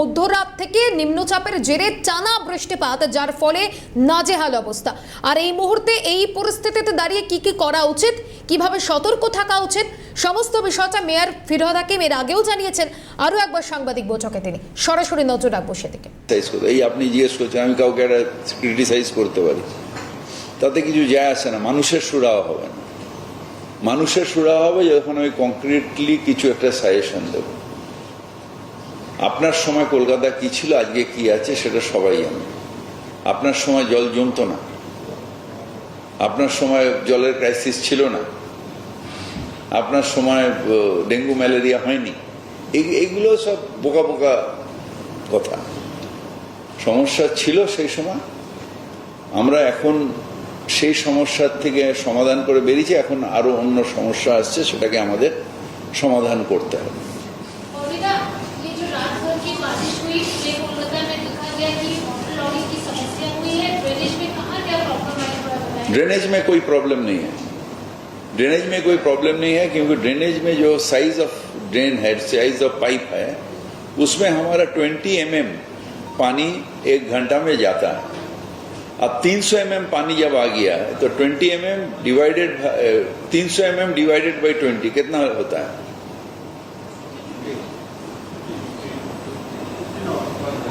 মধ্যরাত থেকে নিম্নচাপের জেরে টানা বৃষ্টিপাত, যার ফলে নাজেহাল অবস্থা। আর এই মুহূর্তে এই পরিস্থিতিতে দাঁড়িয়ে কি কি করা উচিত, কীভাবে সতর্ক থাকা উচিত, সমস্ত বিষয়টা মেয়র ফিরহাদ হাকিম এর আগেও জানিয়েছেন। আরও একবার সাংবাদিক বৈঠকে তিনি। সরাসরি নজর রাখব সেদিকে। এই আপনি জিজ্ঞেস করছেন, আমি কাউকে একটা ক্রিটিসাইজ করতে পারি। তাতে কিছু যায় আসে না। মানুষের সুরাহা হবে না। মানুষের সুরাহা হবে যখন আমি কংক্রিটলি কিছু একটা সাজেশন দেব। আপনার সময় কলকাতা কি ছিল, আজকে কি আছে, সেটা সবাই জানে। আপনার সময় জল জমতো না। আপনার সময় জলের ক্রাইসিস ছিল না। আপনার সময় ডেঙ্গু, ম্যালেরিয়া হয়নি। এই- এইগুলো সব বোকা বোকা কথা। সমস্যা ছিল সেই সময়। আমরা এখন সেই সমস্যার থেকে সমাধান করে বেরিয়েছি। এখন আরও অন্য সমস্যা আসছে, সেটাকে আমাদের সমাধান করতে হবে। में देखा गया कि वाटर लॉगिंग की समस्या हुई है। ड्रेनेज में कहाँ क्या प्रॉब्लम ड्रेनेज में कोई प्रॉब्लम नहीं है। ड्रेनेज में कोई प्रॉब्लम नहीं है क्योंकि ड्रेनेज में जो साइज़ ऑफ़ ड्रेन है साइज़ ऑफ़ पाइप है, उसमें हमारा 20 एम mm पानी एक घंटा में जाता है। अब 300 एम पानी जब आ गया है तो 20 M divided 300 M divided by 20 कितना होता है?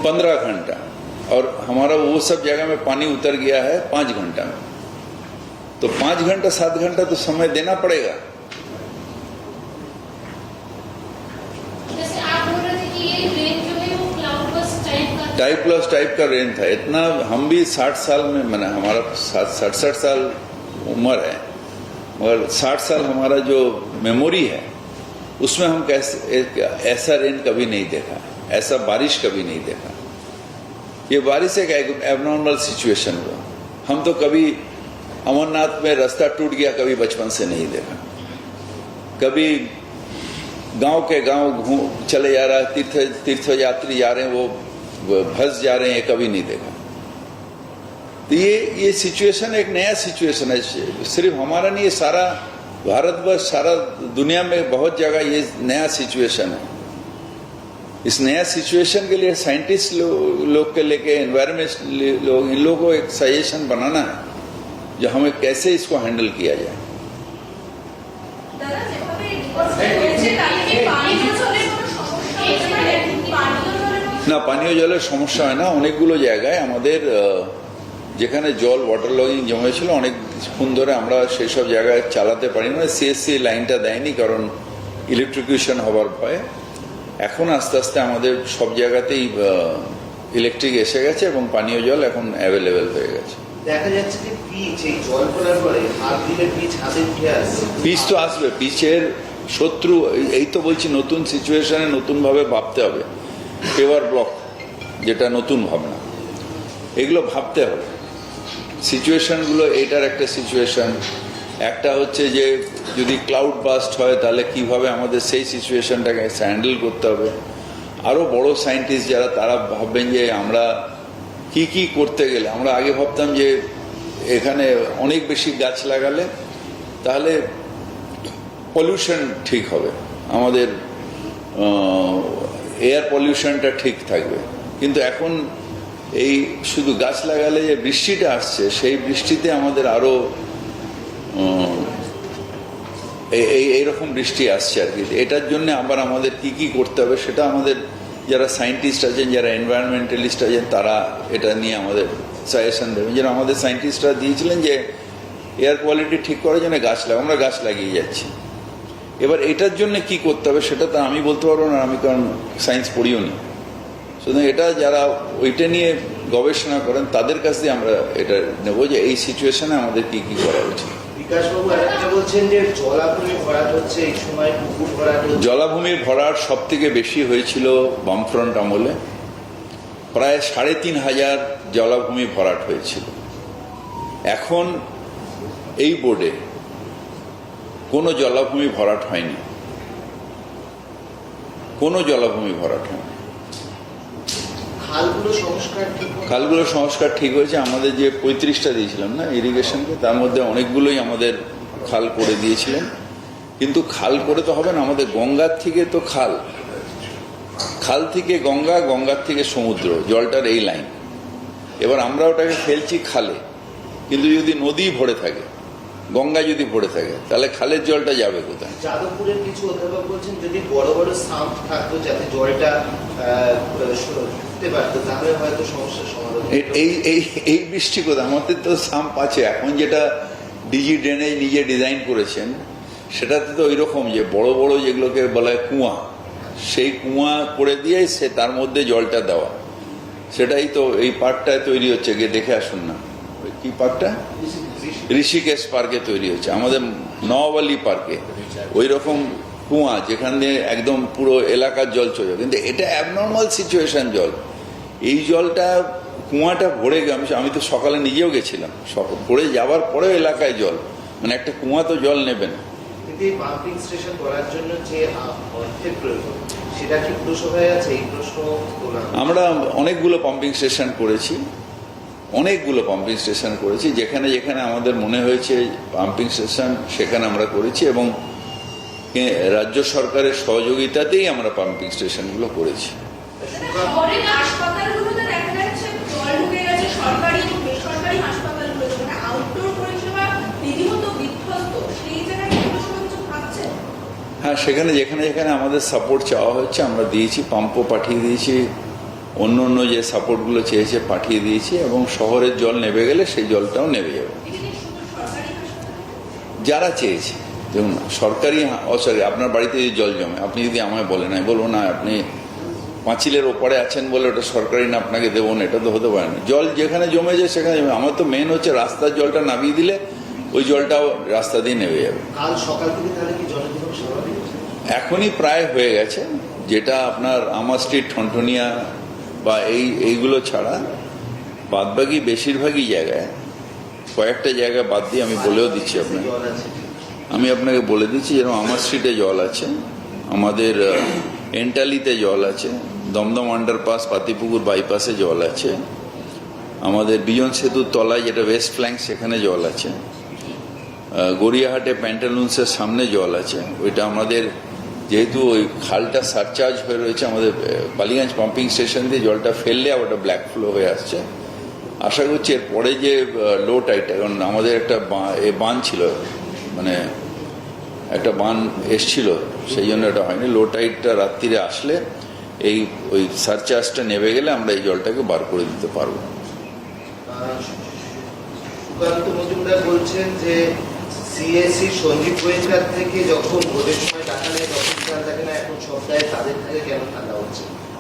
पंद्रह घंटा। और हमारा वो सब जगह में पानी उतर गया है पाँच घंटा में। तो पाँच घंटा सात घंटा तो समय देना पड़ेगा। है टाइप प्लस टाइप का रेन था। इतना हम भी साठ साल में मैंने हमारा साठ सड़सठ साल उम्र है। मगर साठ साल हमारा जो मेमोरी है उसमें हम कैसे ऐसा रेन कभी नहीं देखा। ऐसा बारिश कभी नहीं देखा। ये बारिश एक एबनॉर्मल सिचुएशन हुआ। हम तो कभी अमरनाथ में रास्ता टूट गया, कभी बचपन से नहीं देखा। कभी गाँव के गाँव घूम, चले जा रहा, तीर्थ तीर्थ यात्री जा रहे हैं, वो भस जा रहे हैं कभी नहीं देखा। तो ये ये सिचुएशन एक नया सिचुएशन है। सिर्फ़ हमारा नहीं, ये सारा भारतवर्ष, सारा दुनिया में बहुत जगह ये नया सिचुएशन है। इस नया सिचुएशन के लिए साइंटिस्ट लो, लोग के लेके एनवायरमेंट लोग इन लोगों को एक सजेशन बनाना है जो हमें कैसे इसको हैंडल किया जाए দাদা যেভাবে রিপোর্ট হয়েছে তাহলে কি পানীয় জলের কোনো সমস্যা হচ্ছে মানে পানীয় জলের কোনো না পানীয় জলের সমস্যা হয় না অনেকগুলো জায়গায় আমাদের আহ, যেখানে জল ওয়াটার লগিং জমেছিল অনেকক্ষণ ধরে আমরা সেই সব জায়গায় চালাতে পারি না সিএসসি লাইনটা দেয়নি কারণ ইলেকট্রিকিউশন হবার ভয়ে এখন আস্তে আস্তে আমাদের সব জায়গাতেই ইলেকট্রিক এসে গেছে এবং পানীয় জল এখন অ্যাভেলেবেল হয়ে গেছে। দেখা যাচ্ছে যে পিচ এই জল পড়ার পরে হাত দিলে পিচ হাতে উঠে আসছে পিচ তো আসবে পিচের শত্রু এই- এই তো বলছি নতুন সিচুয়েশনে নতুনভাবে ভাবতে হবে। পেভার ব্লক যেটা নতুন ভাবনা। এগুলো ভাবতে হবে। সিচুয়েশনগুলো এটার একটা সিচুয়েশন একটা হচ্ছে যে যদি ক্লাউড বাস্ট হয় তাহলে কীভাবে আমাদের সেই সিচুয়েশনটাকে হ্যান্ডেল করতে হবে? আরও বড় সায়েন্টিস্ট যারা তারা ভাববেন যে আমরা কি কি করতে গেলে আমরা আগে ভাবতাম যে এখানে অনেক বেশি গাছ লাগালে তাহলে পলিউশন ঠিক হবে। আমাদের এয়ার পলিউশনটা ঠিক থাকবে। কিন্তু এখন এই শুধু গাছ লাগালে যে বৃষ্টিটা আসছে সেই বৃষ্টিতে আমাদের আরও উম, এই- এই এইরকম বৃষ্টি আসছে আর কি। এটার জন্য আবার আমাদের কি কি করতে হবে সেটা আমাদের যারা সায়েন্টিস্ট আছেন, যারা এনভায়রনমেন্টালিস্ট আছেন, তারা এটা নিয়ে আমাদের সাজেশন দেবেন। যেন আমাদের সায়েন্টিস্টরা দিয়েছিলেন যে এয়ার কোয়ালিটি ঠিক করার জন্য গাছ লাগা আমরা গাছ লাগিয়ে যাচ্ছি। এবার এটার জন্য কি করতে হবে সেটা তো আমি বলতে পারব না, আমি কারণ সায়েন্স পড়িও নি। সুতরাং এটা যারা ওইটা নিয়ে গবেষণা করেন, তাদের কাছ দিয়ে আমরা এটা নেব যে, এই সিচুয়েশনে আমাদের কি কি করা উচিত। বলছেন যে জলাভূমি ভরাট হচ্ছে, এই সময় পুকুর ভরাট জলাভূমির ভরাট সব থেকে বেশি হয়েছিল বামফ্রন্ট আমলে। প্রায় সাড়ে তিন হাজার জলাভূমি ভরাট হয়েছিল। এখন এই বোর্ডে কোনো জলাভূমি ভরাট হয়নি। কোনো জলাভূমি ভরাট হয়নি। খালগুলো সংস্কার ঠিক হয়েছে? আমাদের যে পঁয়ত্রিশটা দিয়েছিলাম না ইরিগেশনকে তার মধ্যে অনেকগুলোই আমাদের খাল করে দিয়েছিলেন। কিন্তু খাল করে তো হবে না, আমাদের গঙ্গার থেকে তো খাল। খাল থেকে গঙ্গা, গঙ্গার থেকে সমুদ্র, জলটার এই লাইন। এবার আমরা ওটাকে ফেলছি খালে। কিন্তু যদি নদী ভরে থাকে গঙ্গা যদি পড়ে থাকে তাহলে খালের জলটা যাবে কোথায়? যাদবপুরের কিছু অধ্যাপক বলছেন যদি বড় বড় সাম্প থাকতো যাতে জলটা এই এই এই বৃষ্টি কোথায়? আমাদের তো সাম্প আছে এখন যেটা ডিজি ড্রেনেজ নিজে ডিজাইন করেছেন সেটাতে তো ওইরকম যে বড় বড় যেগুলোকে বলা হয় কুয়া সেই কুয়া করে দিয়ে সে তার মধ্যে জলটা দেওয়া। সেটাই তো এই পার্কটায় তৈরি হচ্ছে গিয়ে দেখে আসুন না। ওই কি পার্কটা? ঋষিকেশ পার্কে তৈরি হচ্ছে আমাদের নওয়ালি পার্কে। ওই রকম কুয়া যেখান দিয়ে একদম পুরো এলাকার জল চলে। কিন্তু এটা অ্যাবনর্মাল সিচুয়েশন জল। এই জলটা কুয়াটা ভরে গে- আমি আমি তো সকালে নিজেও গেছিলাম। ভরে যাওয়ার পরেও এলাকায় জল। মানে একটা কুয়া তো জল নেবে না আমরা অনেকগুলো পাম্পিং স্টেশন করেছি। অনেকগুলো পাম্পিং স্টেশন করেছি যেখানে যেখানে আমাদের মনে হয়েছে পাম্পিং স্টেশন সেখানে আমরা করেছি এবং রাজ্য সরকারের সহযোগিতাতেই আমরা পাম্পিং স্টেশনগুলো করেছি। মানে হ্যাঁ সেখানে যেখানে যেখানে আমাদের সাপোর্ট চাওয়া হচ্ছে আমরা দিয়েছি পাম্পও পাঠিয়ে দিয়েছি। অন্য অন্য যে সাপোর্টগুলো চেয়েছে পাঠিয়ে দিয়েছি এবং শহরের জল নেবে গেলে সেই জলটাও নেবে যাবে। যারা চেয়েছে দেখুন সরকারি সরি আপনার বাড়িতে যদি জল জমে আপনি যদি আমায় বলেন আমি বলব না আপনি পাঁচিলের ওপরে আছেন বলে ওটা সরকারি না আপনাকে দেবো না এটা তো হতে পারে না। জল যেখানে জমে যায় সেখানে জমে আমার তো মেন হচ্ছে রাস্তার জলটা নামিয়ে দিলে ওই জলটাও রাস্তা দিয়ে নেমে যাবে। কাল সকাল থেকে তাহলে কি এখনই প্রায় হয়ে গেছে যেটা আপনার আমার স্ট্রিট ঠনঠনিয়া বা এই, এইগুলো ছাড়া বাদবাকি বেশিরভাগই জায়গায়, কয়েকটা জায়গা বাদ দিয়ে আমি বলেও দিচ্ছি আপনাকে। আমি আপনাকে বলে দিচ্ছি যেরকম আমার স্ট্রিটে জল আছে, আমাদের এন্টালিতে জল আছে, দমদম আন্ডারপাস পাতিপুকুর বাইপাসে জল আছে, আমাদের বিজন সেতুর তলায় যেটা ওয়েস্ট ফ্ল্যাঙ্ক সেখানে জল আছে গড়িয়াহাটে প্যান্টালুন্সের সামনে জল আছে, ওইটা আমাদের যেহেতু ওই খালটা সারচার্জ হয়ে রয়েছে আমাদের বালিগঞ্জ পাম্পিং স্টেশন দিয়ে জলটা ফেললে আবার ওটা ব্ল্যাক ফ্লো হয়ে আসছে। আশা করছি এর পরে যে লো টাইট এখন আমাদের একটা বান ছিল মানে একটা বান এসছিল, সেই জন্য এটা হয়নি। লো টাইটটা রাত্রিরে আসলে এই, ওই সারচার্জটা নেমে গেলে আমরা এই জলটাকে বার করে দিতে পারব। সুকান্ত মজুমদার বলছেন যে সিএসসি সঞ্জীব গোয়েঙ্কার থেকে যখন ভোটের সময় টাকা নেয়, তখন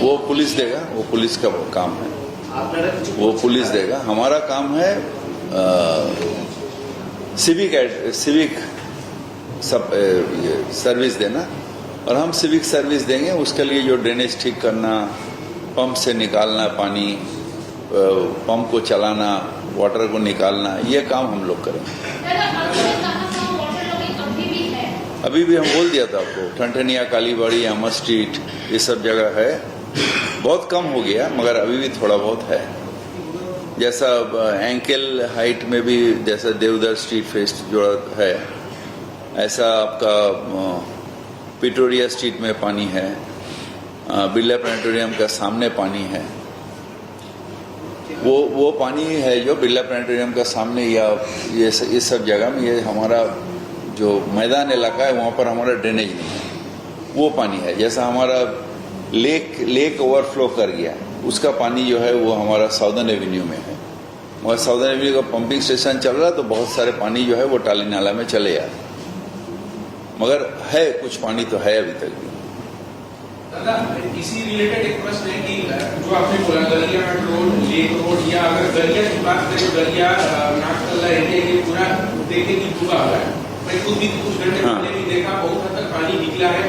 वो पुलिस देगा वो पुलिस का काम है। वो पुलिस देगा। हमारा काम है आ, सिविक सिविक सब ए, सर्विस देना। और हम सिविक सर्विस देंगे उसके लिए जो ड्रेनेज ठीक करना पंप से निकालना पानी पंप को चलाना वाटर को निकालना ये काम हम लोग करेंगे। अभी भी हम बोल दिया था आपको ठंडनिया कालीबाड़ी अमर स्ट्रीट ये सब जगह है। बहुत कम हो गया, मगर अभी भी थोड़ा बहुत है। जैसा एंकल हाइट में भी जैसा देवदर स्ट्रीट फेस्ट जो है, ऐसा आपका पिटोरिया स्ट्रीट में पानी है बिरला प्लानिटोरियम का सामने पानी है। वो वो पानी है जो बिरला प्लानिटोरियम का सामने या ये इस सब जगह में, ये हमारा जो मैदान इलाका है, वहाँ पर हमारा ड्रेनेज नहीं है। वो पानी है। जैसा हमारा लेक लेक ओवरफ्लो कर गया। उसका पानी जो है वो हमारा साउदर्न एवेन्यू में है। मगर साउदर्न एवेन्यू का पंपिंग स्टेशन चल रहा तो बहुत सारे पानी जो है वो टाली नाला में चले जा रहे मगर है कुछ पानी तो है अभी तक भी। इसी रिलेटेड एक प्रश्न है कि जो आपने बोला गलिया रोड लेक रोड या अगर गलिया की बात करें तो गलिया नागतला एरिया ये पूरा देखे कि डूबा हुआ है। मैं खुद भी कुछ घंटे हाँ। पहले भी देखा बहुत हद तक पानी निकला है।